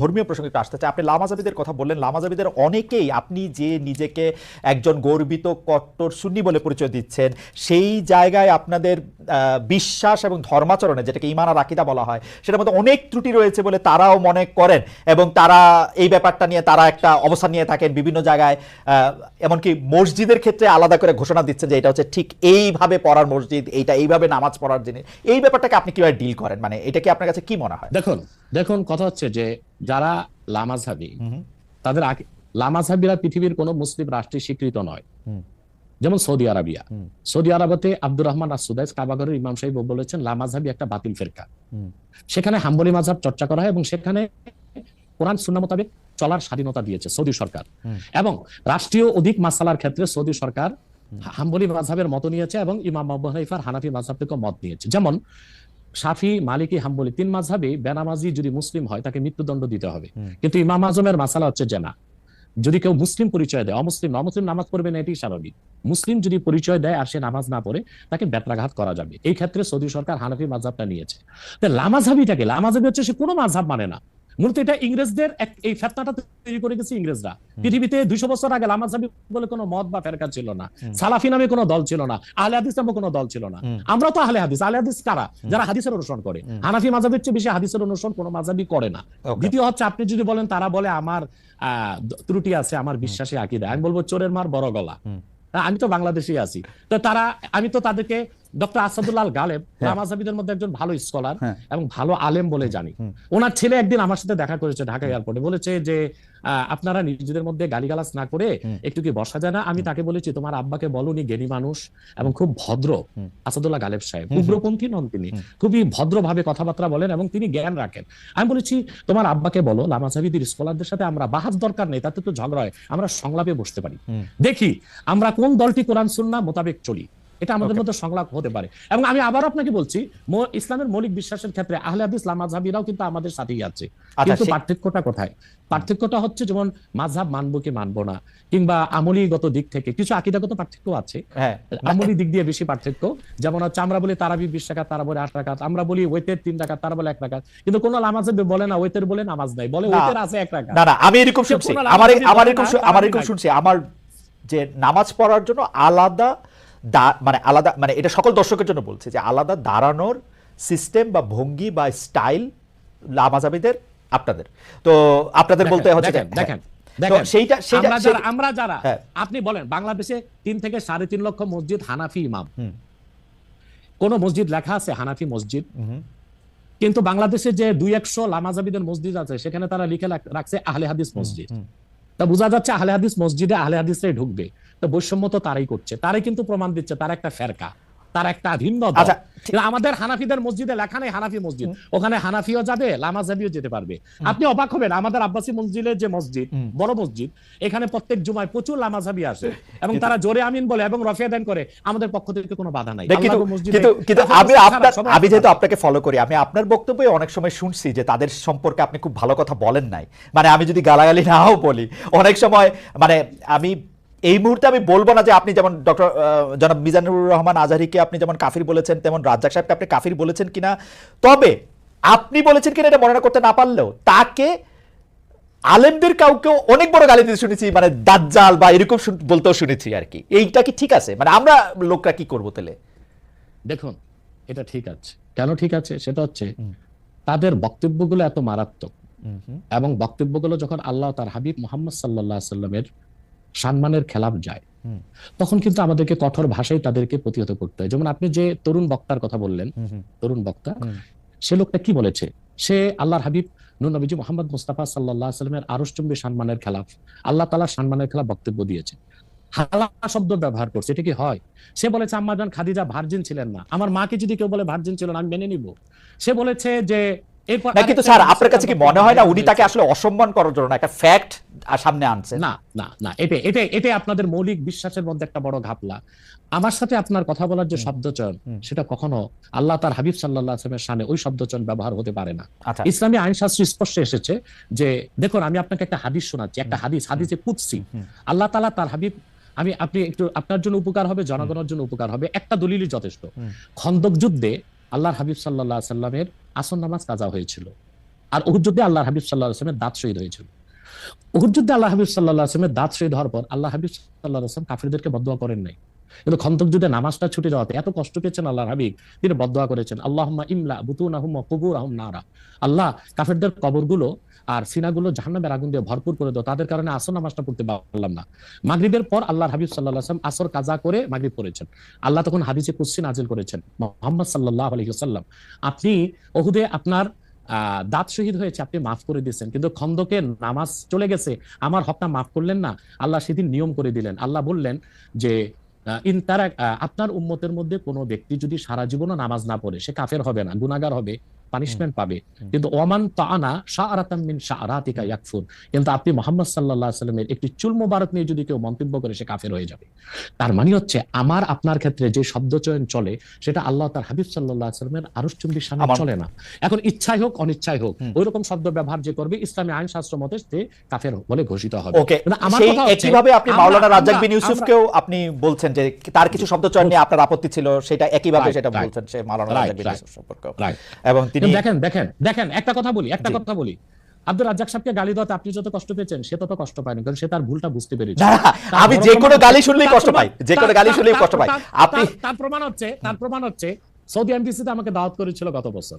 ধর্মীয় প্রসঙ্গে একটু আসতে চাই। আপনি লামাজাবিদের কথা বললেন। লামাজাবিদের অনেকেই আপনি যে নিজেকে একজন গর্বিত কট্টর সুন্নি বলে পরিচয় দিচ্ছেন, সেই জায়গায় আপনাদের বিশ্বাস এবং ধর্মাচরণে, যেটাকে ইমান আর আকিদা বলা হয়, সেটার মধ্যে অনেক ত্রুটি রয়েছে বলে তারাও মনে করেন এবং তারা এই ব্যাপারটা নিয়ে তারা একটা অবস্থান নিয়ে থাকেন বিভিন্ন জায়গায় এমনকি মসজিদের ক্ষেত্রে আলাদা করে ঘোষণা দিচ্ছেন যে এটা হচ্ছে ঠিক এইভাবে পড়ার মসজিদ, এইটা এইভাবে নামাজ পড়ার জিনিস। এই ব্যাপারটাকে আপনি কীভাবে ডিল করেন? মানে এটা কি আপনার কাছে কি মনে হয়? দেখুন দেখুন, কথা হচ্ছে যে যারা হুম তাদের লামাজহাবিরা পৃথিবীর কোনো মুসলিম রাষ্ট্রে স্বীকৃত নয়। যেমন সৌদি আরবিয়া। সৌদি আরবতে আব্দুর রহমান আসুদাইস কাবাগরের ইমাম সাহেব বলেছেন লামাজহাবি একটা বাতিল ফেরকা। সেখানে হাম্বলি মাযহাব চর্চা করা হয় এবং সেখানে কোরআন সুন্নাহ মোতাবেক চলার স্বাধীনতা দিয়েছে সৌদি সরকার। এবং রাষ্ট্রীয় অধিক মাসালার ক্ষেত্রে সৌদি সরকার হাম্বলি মাযহাবের মত নিয়েছে এবং ইমাম আবু হানিফার হানাফি মাযহাব থেকে মত নিয়েছে। যেমন শাফি মালিকি হাম্বলি তিন মাঝহাবে বেনামাজি যদি মুসলিম হয় তাকে মৃত্যুদণ্ড দিতে হবে। কিন্তু ইমাম আজমের মাসালা হচ্ছে জেনা। যদি কেউ মুসলিম পরিচয় দেয় অমুসলিম অমুসলিম নামাজ পড়বে না এটি স্বাভাবিক। মুসলিম যদি পরিচয় দেয় আর সে নামাজ না পড়ে তাকে বেত্রাঘাত করা যাবে। এই ক্ষেত্রে সৌদি সরকার হানাফি মাঝহাবটা নিয়েছে। লামাঝাবিটাকে লামাঝাবি হচ্ছে সে কোনো মাঝহাব মানে না। মূলত এটা ইংরেজদের এই ফেতনাটা তৈরি করে গেছে ইংরেজরা। পৃথিবীতে দুইশো বছর আগে লামাঝাবি বলে কোনো মত বা ফেরকা ছিল না। সালাফি নামে কোনো দল ছিল না। আহলে হাদিস নামে কোনো দল ছিল না। আমরা তো আহলে হাদিস। আহলে হাদিস কারা? যারা হাদিসের অনুসরণ করে। হানাফি মাযহাবের চেয়ে বেশি হাদিসের অনুসরণ কোনো মাজাবি করে না। দ্বিতীয় হচ্ছে আপনি যদি বলেন তারা বলে আমার আহ, ত্রুটি আছে আমার বিশ্বাসে আকিদা। আমি বলব চোরের মার বড় গলা। আমি তো বাংলাদেশেই আছি। তো তারা আমি তো তাদেরকে ডক্টর আসাদুল্লাহ গালেব হ্যাঁ। লামাজাবিদের মধ্যে একজন ভালো স্কলার হ্যাঁ। এবং ভালো আলেম বলে জানি। ওনার ছেলে একদিন আমার সাথে দেখা করেছে ঢাকা এয়ারপোর্টে। বলেছে যে আপনারা নিজেদের মধ্যে গালিগালাজ না করে একটু কি বসা যায় না? আমি তাকে বলেছি তোমার আব্বাকে বলো উনি জ্ঞানী মানুষ এবং খুব ভদ্র। আসাদুল্লাহ গালেব সাহেব। উগ্রপন্থী নন তিনি। খুবই ভদ্রভাবে কথাবার্তা বলেন এবং তিনি জ্ঞান রাখেন। আমি বলেছি তোমার আব্বাকে বলো লামাজাবিদের স্কলারদের সাথে আমরা বাহাজ দরকার নেই তাতে তো ঝগড়া হয়। আমরা সংলাপে বসতে পারি। দেখি আমরা কোন দলটি কোরআন সুন্না মোতাবেক চলি? এটা আমাদের মধ্যে সংলাপ হতে পারে। এবং আমি আবার আপনাকে বলছি ইসলামের মৌলিক বিশ্বাসের ক্ষেত্রে আহলে হাদিস লামাজহাবিরাও কিন্তু আমাদের সাথেই আছে। আচ্ছা কিন্তু পার্থক্যটা কোথায়? পার্থক্যটা হচ্ছে যেমন মাঝহাব মানবো কি মানবো না কিংবা আমলিগত দিক থেকে কিছু আকিদাগত পার্থক্য আছে। হ্যাঁ। আমলি দিক দিয়ে বেশি পার্থক্য। যেমন হচ্ছে আমরা বলি তারাবি বিশ টাকা তারা বলে আট টাকা আমরা বলি ওয়েতের তিন টাকা তারা বলে এক টাকা কিন্তু কোন নামাজে বলে না ওয়েতের বলে নামাজ নাই বলে ওয়েতের আছে এক টাকা না না আমি এরকম শুনছি। আমার আমার এরকম আমার এরকম শুনছি। আমার যে নামাজ পড়ার জন্য আলাদা মানে আলাদা মানে এটা সকল দর্শকের জন্য বলছি যে আলাদা দাঁড়ানোর সিস্টেম বা ভঙ্গি বা স্টাইল লামাজাবিদের আপনাদের। তো আপনাদের বলতে হচ্ছে দেখেন সেইটা সেইটা আমরা যারা হ্যাঁ। আপনি বলেন বাংলাদেশে তিন থেকে সাড়ে তিন লক্ষ মসজিদ হানাফি ইমাম। কোন মসজিদ লেখা আছে হানাফি মসজিদ? কিন্তু বাংলাদেশে যে দুই একশো লামাজাবিদের মসজিদ আছে সেখানে তারা লিখে রাখছে আহলে হাদিস মসজিদ। তা বোঝা যাচ্ছে আহলে হাদিস মসজিদে আহলে হাদিসরাই ঢুকবে। বৈষম্য তো তারাই করছে। তারাই কিন্তু প্রমাণ দিচ্ছে তারা একটা ফেরকা তার একটা ভিন্ন। আচ্ছা, আমাদের হানাফিদের মসজিদে লেখা নেই হানাফি মসজিদ। ওখানে হানাফিও যাবে লামাজাবিও যেতে পারবে। আপনি অবাক হবেন আমাদের আব্বাসী মসজিদের যে মসজিদ বড় মসজিদ এখানে প্রত্যেক জুমায় প্রচুর লামাজাবি আসে। এবং তারা জোরে আমিন বলে এবং রফিয়া দেন করে আমাদের পক্ষ থেকে কোনো বাধা নাই। কিন্তু আমি আপনার আমি যেহেতু আপনাকে ফলো করি আমি আপনার বক্তব্যে অনেক সময় শুনছি যে তাদের সম্পর্কে আপনি খুব ভালো কথা বলেন নাই। মানে আমি যদি গালাগালি নাও বলি অনেক সময় মানে আমি এই মুহূর্তে আমি বলব না যে আপনি যেমন ডক্টর জনাব মিজানুর রহমান আজহারিকে আপনি যেমন কাফির বলেছেন তেমন রাজ্জাক সাহেবকে আপনি কাফির বলেছেন কিনা তবে আপনি বলেছেন কিনা এটা মনে করতে না পারলেও তাকে আলেমদের কাউকে অনেক বড় গালি দিতে শুনেছি মানে দাজ্জাল বা এরকম বলতেও শুনেছি আর কি। এইটা কি ঠিক আছে? মানে আমরা লোকরা কি করব তাহলে? দেখুন এটা ঠিক আছে। কেন ঠিক আছে? সেটা হচ্ছে তাদের বক্তব্যগুলো এত মারাত্মক। এবং বক্তব্যগুলো যখন আল্লাহ তার হাবিব মোহাম্মদ সাল্লাহ সাল্লামের সম্মানের খেলাফ যায়। তখন কিন্তু আমাদেরকে কঠোর ভাষায় তাদেরকে প্রতিহত করতে হয়। যেমন আপনি যে তরুণ বক্তার কথা বললেন তরুণ বক্তা সে লোকটা কি বলেছে? সে আল্লাহর হাবিব নুর নবীজি মোহাম্মদ মুস্তাফা সাল্লাহ সাল্লামের সম্মানের খেলাফ আল্লাহ সম্মানের খেলাফ বক্তব্য দিয়েছে। হালা শব্দ ব্যবহার করছে এটা কি হয়? সে বলেছে আম্মা জান খাদিজা ভার্জিন ছিলেন না। আমার মাকে যদি কেউ বলে ভার্জিন ছিল না আমি মেনে নিব। সে বলেছে যে এরপর কিন্তু স্যার আপনার কাছে কি মনে হয় না উনি তাকে আসলে অসম্মান করার জন্য একটা ফ্যাক্ট সামনে আনছেন না না না এটা এটা এটা আপনাদের মৌলিক বিশ্বাসের মধ্যে একটা বড় ঘাপলা। আমার সাথে আপনার কথা বলার যে শব্দচয়ন সেটা কখনো আল্লাহ তার হাবিব সাল্লাহ আসলামের সামনে ওই শব্দচয়ন ব্যবহার হতে পারে না। আচ্ছা। ইসলামী আইনশাস্ত্র স্পষ্ট এসেছে যে দেখুন আমি আপনাকে একটা হাদিস শোনাচ্ছি একটা হাদিস হাদিসে কুৎসি আল্লাহ তালা তার হাবিব আমি আপনি একটু আপনার জন্য উপকার হবে জনগণের জন্য উপকার হবে একটা দলিলই যথেষ্ট। খন্দক যুদ্ধে আল্লাহর হাবিব সাল্লাহ সাল্লামের আসন নামাজ কাজা হয়েছিল। আর উহুদ যুদ্ধে আল্লাহ হাবিব সাল্লাহ আসলামের দাঁত শহীদ হয়েছিল। উহুদ যুদ্ধে আল্লাহ হাবিব সাল্লাহ আসলামের দাঁত শহীদ হওয়ার পর আল্লাহ হাবিব সাল্লাহ আসলাম কাফিরদেরকে বদোয়া করেন নাই। কিন্তু খন্দক যুদ্ধে নামাজটা ছুটে যাওয়াতে এত কষ্ট পেয়েছেন আল্লাহ হাবিব, তিনি বদোয়া করেছেন। আল্লাহ ইমলা বুতুন আহম কুবুর আহম নারা। আল্লাহ কাফেরদের কবরগুলো আর সিনাগুলো জাহান্নামের আগুন দিয়ে ভরপুর করে দাও, তাদের কারণে আসর নামাজটা পড়তে পারলাম না। মাগরিবের পর আল্লাহ হাবিব সাল্লাহ আসলাম আসর কাজা করে মাগরিব পড়েছেন। আল্লাহ তখন হাদিসে কুসি নাজিল করেছেন। মোহাম্মদ সাল্লাহ আলহিহাল্লাম আপনি ওহুদে আপনার দাঁত শহীদ হয়েছে আপনি মাফ করে দিয়েছেন। কিন্তু খন্দকে নামাজ চলে গেছে আমার হকটা মাফ করলেন না আল্লাহ সেদিন নিয়ম করে দিলেন। আল্লাহ বললেন যে আহ, ইন তারা আহ, আপনার উম্মতের মধ্যে কোনো ব্যক্তি যদি সারা জীবনও নামাজ না পড়ে সে কাফের হবে না গুনাগার হবে। পানিশমেন্ট পাবে। কিন্তু ওমান তাআনা শাআরাতাম মিন শাআরাতিকা ইয়াকফুর। কিন্তু আপনি মোহাম্মদ আলাইহি সাল্লামের একটি চুল মোবারক নিয়ে যদি কেউ মন্তব্য করে সে কাফের হয়ে যাবে। তার মানে হচ্ছে আমার আপনার ক্ষেত্রে যে শব্দ চয়ন চলে সেটা আল্লাহ তার হাবিব আলাইহি সাল্লামের আরশ চুম্বির সামনে চলে না। এখন ইচ্ছাই হোক অনিচ্ছাই হোক ওই রকম শব্দ ব্যবহার যে করবে ইসলামী আইন শাস্ত্র মতে সে কাফের বলে ঘোষিত হবে। আমার কথা একইভাবে আপনি মাওলানা রাজ্জাক বিন ইউসুফকেও আপনি বলছেন যে তার কিছু শব্দচয়ন নিয়ে আপনার আপত্তি ছিল সেটা একইভাবে সেটা বলছেন সে মাওলানা রাজ্জাক বিন ইউসুফ সম্পর্কে এবং তিনি দেখেন দেখেন দেখেন একটা কথা বলি একটা কথা বলি। আব্দুল রাজ্জাক সাহেবকে গালি দেওয়াতে আপনি যত কষ্ট পেয়েছেন সে তত কষ্ট পায়নি কারণ সে তার ভুলটা বুঝতে পেরেছে। আমি যে কোনো গালি শুনলেই কষ্ট পাই যে কোনো গালি শুনলেই কষ্ট পাই আপনি তার- প্রমাণ হচ্ছে তার প্রমাণ হচ্ছে সৌদি এমবিসিতে আমাকে দাওয়াত করেছিল গত বছর।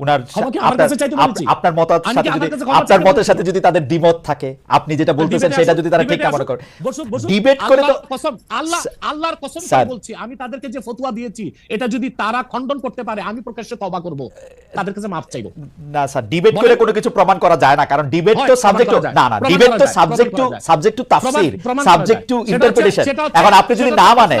উনার আপনার মতের আমি সাথে যদি আপনার মতের সাথে যদি তাদের দ্বিমত থাকে আপনি যেটা বলতেছেন সেটা যদি তারা ঠিক না মনে করে। বসুক, বসুক। ডিবেট করে তো- আল্লাহ আল্লাহর কসম বলছি? আমি তাদেরকে যে ফতোয়া দিয়েছি এটা যদি তারা খণ্ডন করতে পারে আমি প্রকাশ্যে তবা করব। তাদের কাছে মাফ চাইব। না স্যার ডিবেট করে কোনো কিছু প্রমাণ করা যায় না কারণ ডিবেট তো সাবজেক্ট না না ডিবেট তো সাবজেক্ট টু। সাবজেক্ট টু তাফসীর সাবজেক্ট টু ইন্টারপ্রিটেশন এখন আপনি যদি না মানেন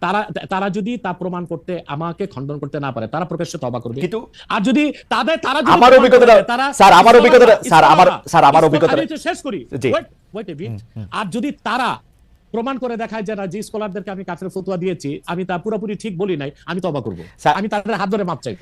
তারা তারা যদি তা প্রমাণ করতে আমাকে খণ্ডন করতে না পারে তারা প্রকাশ্যে তবা করবে। কিন্তু আর যদি তাদের তারা আমার অভিজ্ঞতা তারা স্যার, আমার অভিজ্ঞতা স্যার, আমার- স্যার, আমার অভিজ্ঞতা শেষ করি। ওয়েট wait a আর যদি তারা প্রমাণ করে দেখায় যে না যে স্কলারদেরকে আমি কাফের ফতোয়া দিয়েছি আমি তা পুরোপুরি ঠিক বলি নাই আমি তবা করব। আমি তাদের হাত ধরে মাপ চাইব